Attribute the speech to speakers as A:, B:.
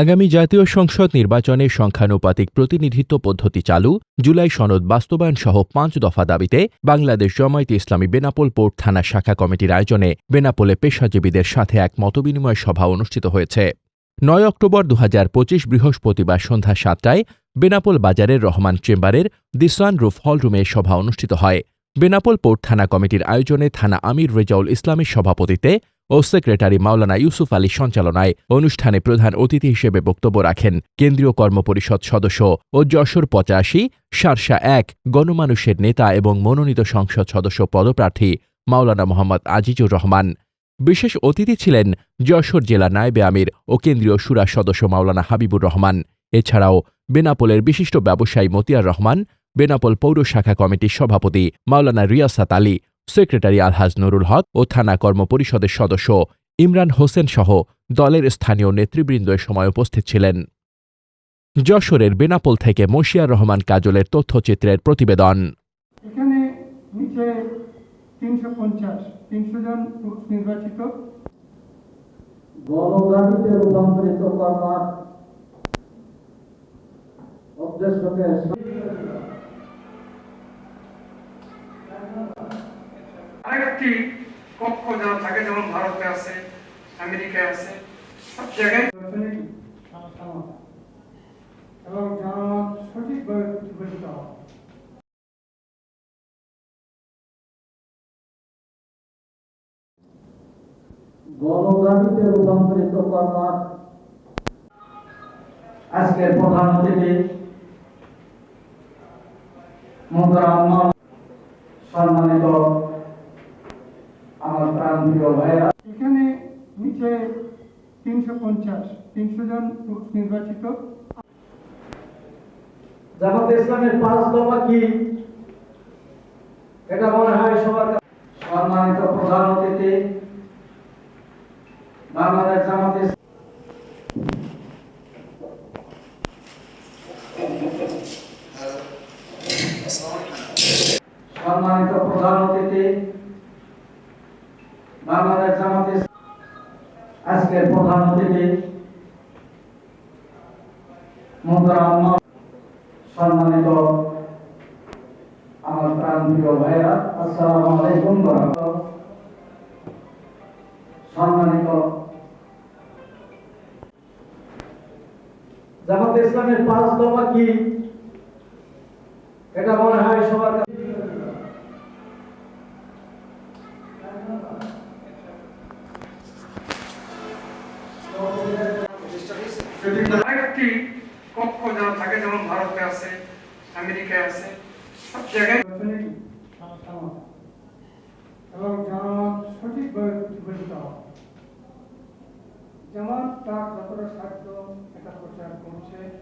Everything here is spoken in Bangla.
A: আগামী জাতীয় সংসদ নির্বাচনে সংখ্যানুপাতিক প্রতিনিধিত্ব পদ্ধতি চালু, জুলাই সনদ বাস্তবায়ন সহ পাঁচ দফা দাবিতে বাংলাদেশ জমায়েতে ইসলামী বেনাপোল পোর্ট থানা শাখা কমিটির আয়োজনে বেনাপোলে পেশাজীবীদের সাথে এক মতবিনিময় সভা অনুষ্ঠিত হয়েছে। নয় অক্টোবর দু হাজার পঁচিশ বৃহস্পতিবার সন্ধ্যা সাতটায় বেনাপোল বাজারের রহমান চেম্বারের দি সান রুফ হলরুমে সভা অনুষ্ঠিত হয়। বেনাপোল পোর্ট থানা কমিটির আয়োজনে থানা আমির রেজাউল ইসলামের সভাপতিত্বে ও সেক্রেটারি মাওলানা ইউসুফ আলী সঞ্চালনায় অনুষ্ঠানে প্রধান অতিথি হিসেবে বক্তব্য রাখেন কেন্দ্রীয় কর্মপরিষদ সদস্য ও যশোর পঁচাশি, সারসা এক, গণমানুষের নেতা এবং মনোনীত সংসদ সদস্য পদপ্রার্থী মাওলানা মোহাম্মদ আজিজুর রহমান। বিশেষ অতিথি ছিলেন যশোর জেলা নায়েবে আমির ও কেন্দ্রীয় সুরা সদস্য মাওলানা হাবিবুর রহমান। এছাড়াও বেনাপোলের বিশিষ্ট ব্যবসায়ী মতিয়ার রহমান, বেনাপোল পৌর শাখা কমিটির সভাপতি মাওলানা রিয়াসাত আলী সেক্রেটারি আলহাজ নুরুল হক ও থানা কর্মপরিষদের সদস্য ইমরান হোসেন সহ দলের স্থানীয় নেতৃবৃন্দ এ সময় উপস্থিত ছিলেন। যশোরের বেনাপোল থেকে মশিয়ার রহমান কাজলের তথ্যচিত্রের প্রতিবেদন।
B: এখানে নিচে তিনশো পঞ্চাশ তিনশো জন নির্বাচিত।
C: গণদাবিতে রূপান্তরিত করবার উদ্দেশ্যকে
B: আরেকটি কক্ষ যারা থাকে যেমন ভারতে আছে আমেরিকায় আছে সব জায়গায় এবং জনমত সঠিকভাবে প্রতিফলিত হওয়া
C: গণদাবিতে রূপান্তরিত করবার আজকের প্রধান অতিথি সম্মানিত
B: এখানে নিচে তিনশো পঞ্চাশ তিনশো জন নির্বাচিত।
C: জামাত ইসলামের পাঁচ দফা কি? এটা মনে হয় সবার সম্মানিত প্রধান অতিথি বাংলাদেশ জামাত সম্মানিত প্রধান অতিথি বাংলাদেশ জামাত আজকের প্রধান অতিথি সম্মানিত আমার প্রাণপ্রিয় ভাইরা আসসালামু আলাইকুম সম্মানিত জামাত ইসলামের পাঁচ দফা কি? এটা মনে হয় সবার কাছে
B: আরেকটি কক্ষ যারা থাকে, যেমন ভারতে আছে, আমেরিকায় আছে, সব জায়গায় এবং জনমত সঠিকভাবে প্রতিফলিত হওয়া যেমন তার যতটা সাহায্য এটা প্রচার করছে।